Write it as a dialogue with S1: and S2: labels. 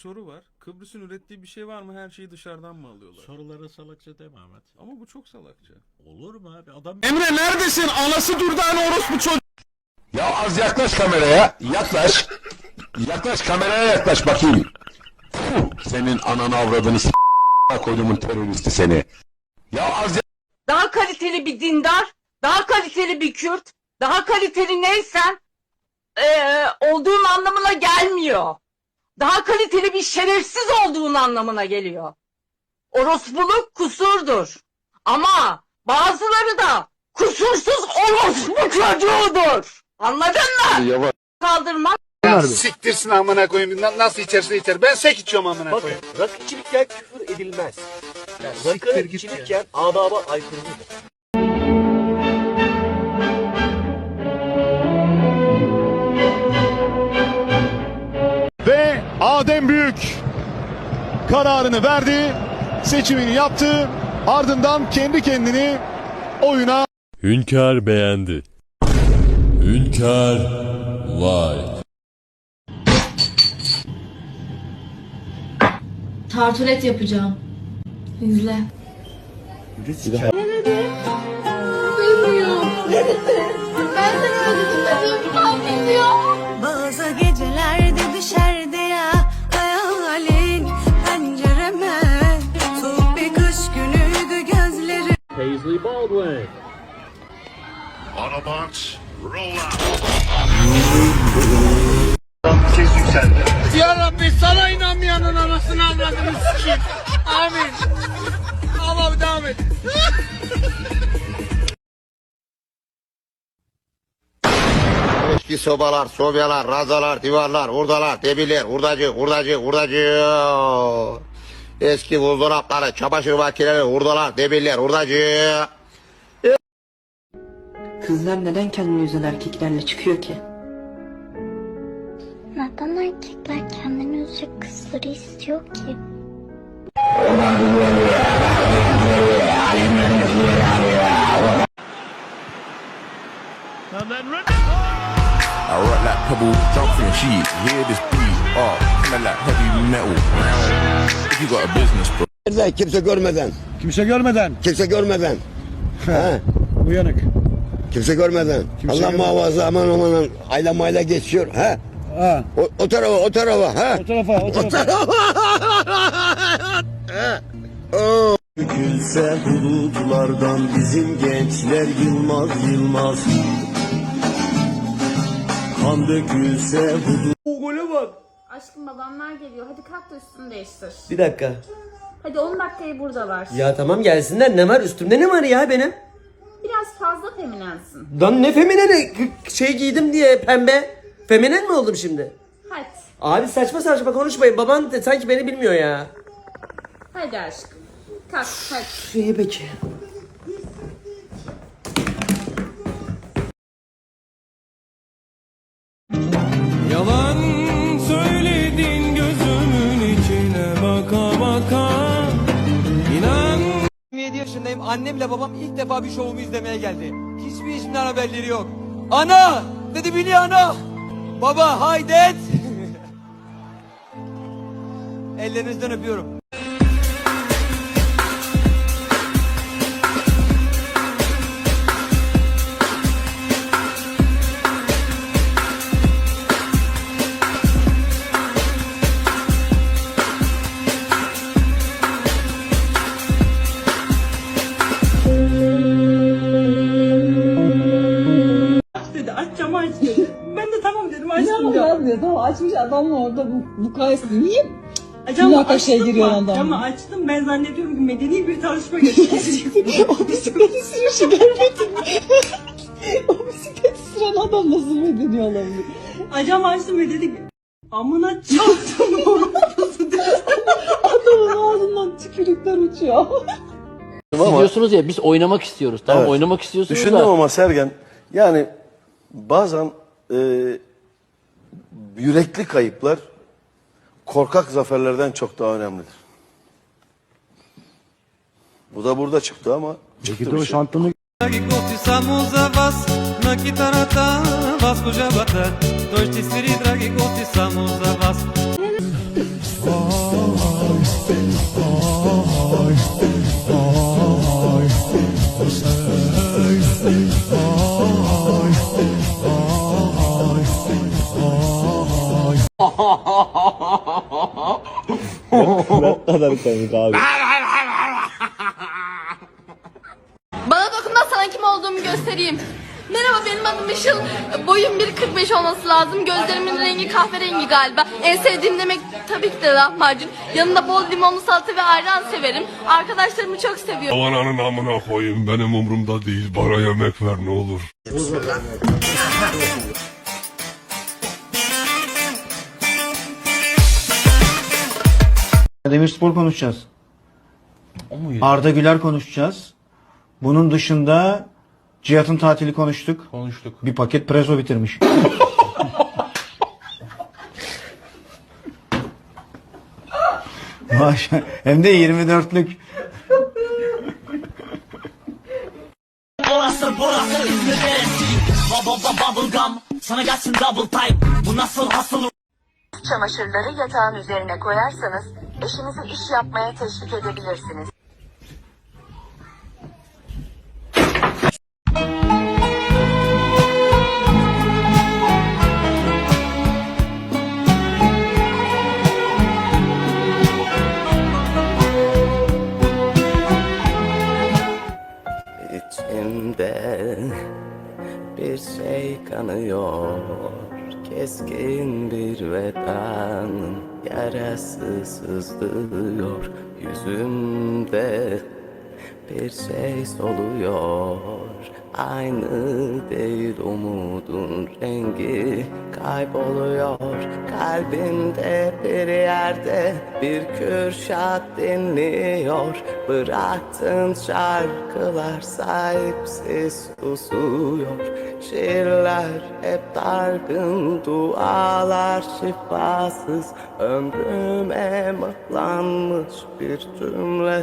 S1: soru var. Kıbrıs'ın ürettiği bir şey var mı? Her şeyi dışarıdan mı alıyorlar?
S2: Sorulara salakça devam et.
S1: Ama bu çok salakça.
S2: Olur mu abi? Adam
S1: Emre neredesin? Anası durdan orospu çocuğu.
S3: Ya az yaklaş kameraya. Yaklaş. Yaklaş kameraya yaklaş bakayım. Senin ananı avradını s*** koydumun teröristi seni. Ya az
S4: daha kaliteli bir dindar, daha kaliteli bir Kürt, daha kaliteli neysen eee olduğun anlamına gelmiyor. Daha kaliteli bir şerefsiz olduğun anlamına geliyor. Orospuluk kusurdur. Ama bazıları da kusursuz orospu çocuğudur. Anladın mı?
S3: Yavaş.
S4: Kaldırmak
S5: Ya siktirsin amına koyayım. Na- Nasıl içerse içer. Ben sek içiyorum amına
S6: Bakın
S5: koyayım.
S6: rakı içilirken küfür edilmez. Yani
S5: Siktir
S6: rakı
S5: git ya.
S6: adaba aykırıdır.
S7: Adem Büyük kararını verdi, seçimini yaptı. Ardından kendi kendini oyuna
S8: Hünkar beğendi. Hünkar vay.
S9: Tartulet yapacağım. İzle. Duymuyor. Ben seni özledim dedim. Kalbim diyor.
S10: Bazı
S5: Ses yükseldi.
S4: Ya Rabbi sana inanmayanın anasını avradını sikeyim. Amin. Ama devam et.
S3: Eski sobalar, sobyalar, razalar, divarlar, hurdalar, debiler, hurdacı, hurdacı, hurdacı. Eski buzdolapları, çamaşır makineleri, hurdalar, debiller, hurdacı.
S4: Kızlar neden kendini üzen erkeklerle çıkıyor ki?
S9: Neden erkekler kendini üzecek kızları istiyor ki?
S3: I rock like pebble, jump from sheep, hear this beat, oh, smell like heavy metal. If you got a business, bro. Nerede? Kimse görmeden.
S7: kimse görmeden
S3: Kimse görmeden. ha?
S7: uyanık.
S3: Kimse görmeden.
S7: Kimse
S3: Allah
S7: görmeden.
S3: muhafaza aman aman ayla mayla geçiyor. Ha?
S7: Ha,
S3: O, o tarafa, o tarafa. Ha?
S7: o tarafa, o tarafa.
S6: Dökülse bulutlardan bizim gençler yılmaz yılmaz. Kan dökülse bu gole bak.
S9: Aşkım babamlar geliyor. Hadi kalk da üstünü değiştir.
S11: Bir dakika.
S9: Hadi 10 dakikayı buradalar.
S11: Ya tamam gelsinler. Ne var üstümde ne var ya benim?
S9: Biraz fazla feminensin.
S11: Lan ne feminen şey giydim diye pembe. Feminen mi oldum şimdi?
S9: Hadi.
S11: Abi saçma saçma konuşmayın. Baban de sanki beni bilmiyor ya.
S9: Hadi aşkım. Kalk hadi.
S11: İyi peki.
S8: Yalan
S6: yaşındayım. Annemle babam ilk defa bir şovumu izlemeye geldi. Hiçbir işimden haberleri yok. Ana! Dedi biliyor ana! Baba haydet! Ellerinizden öpüyorum.
S4: Dedi. Ben de tamam dedim açtım. Ne yapıyor tamam açmış adam orada bu, bu kayısı niye? Camı açtım giriyor adam. Camı açtım ben zannediyorum ki medeni bir tartışma geçecek. o bisikleti sürüşü görmedin mi? o bisikleti süren adam nasıl medeni olabilir? Camı açtım ve dedi ki amına çarptım orası dedi. Adamın ağzından tükürükler uçuyor.
S6: Siz diyorsunuz ya biz oynamak istiyoruz. Tamam oynamak istiyorsunuz
S7: Düşündüm
S6: da.
S7: ama Sergen yani bazen e, yürekli kayıplar korkak zaferlerden çok daha önemlidir. Bu da burada çıktı ama çıktı bir şey.
S8: na kitarata vas kužabata. Doći siri dragi gosti samo za vas. ne kadar komik abi.
S9: Bana dokun da sana kim olduğumu göstereyim. Merhaba benim adım Işıl. Boyum 1.45 olması lazım. Gözlerimin rengi kahverengi galiba. En sevdiğim demek tabii ki de lahmacun. Yanında bol limonlu salata ve ayran severim. Arkadaşlarımı çok seviyorum.
S8: Havananın amına koyayım benim umurumda değil. Bana yemek ver ne olur.
S12: Demirspor konuşacağız. Arda Güler konuşacağız. Bunun dışında Cihat'ın tatili konuştuk.
S13: Konuştuk.
S12: Bir paket prezo bitirmiş. Maşallah. Hem de 24'lük.
S14: Orası burası İzmir neresi? Bubble'da bubblegum Sana gelsin double type Bu nasıl hasıl
S15: Çamaşırları yatağın üzerine koyarsanız eşinizi iş yapmaya teşvik edebilirsiniz.
S8: İçimde bir şey kanıyor Keskin bir vedanın yarası sızlıyor. Yüzümde bir şey soluyor Aynı değil umudun rengi kayboluyor. Kalbimde bir yerde bir kürşat dinliyor. Bıraktığın şarkılar sahipsiz susuyor. Şiirler hep dargın, dualar şifasız. Ömrüme mıhlanmış bir cümle